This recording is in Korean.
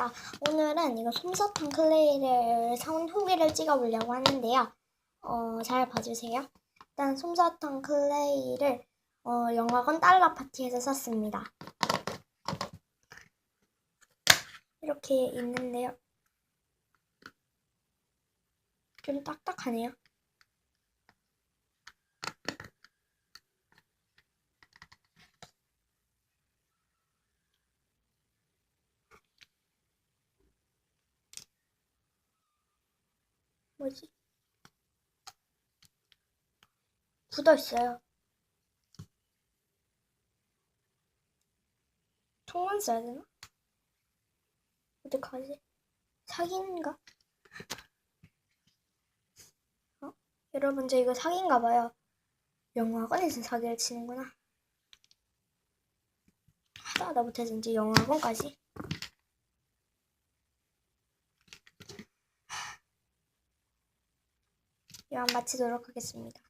반갑습니다. 오늘은 이거 솜사탕 클레이를 사온 후기를 찍어보려고 하는데요. 어, 잘 봐주세요. 일단 솜사탕 클레이를 어, 영화관 달러 파티에서 샀습니다. 이렇게 있는데요. 좀 딱딱하네요. 뭐지? 굳어 있어요. 통만 써야 되나? 어떡하지? 사기인가? 어? 여러분 저 이거 사기인가 봐요. 영화관에서 사기를 치는구나. 하다 하다 못해서 이제 영화관까지. 이만 마치도록 하겠습니다.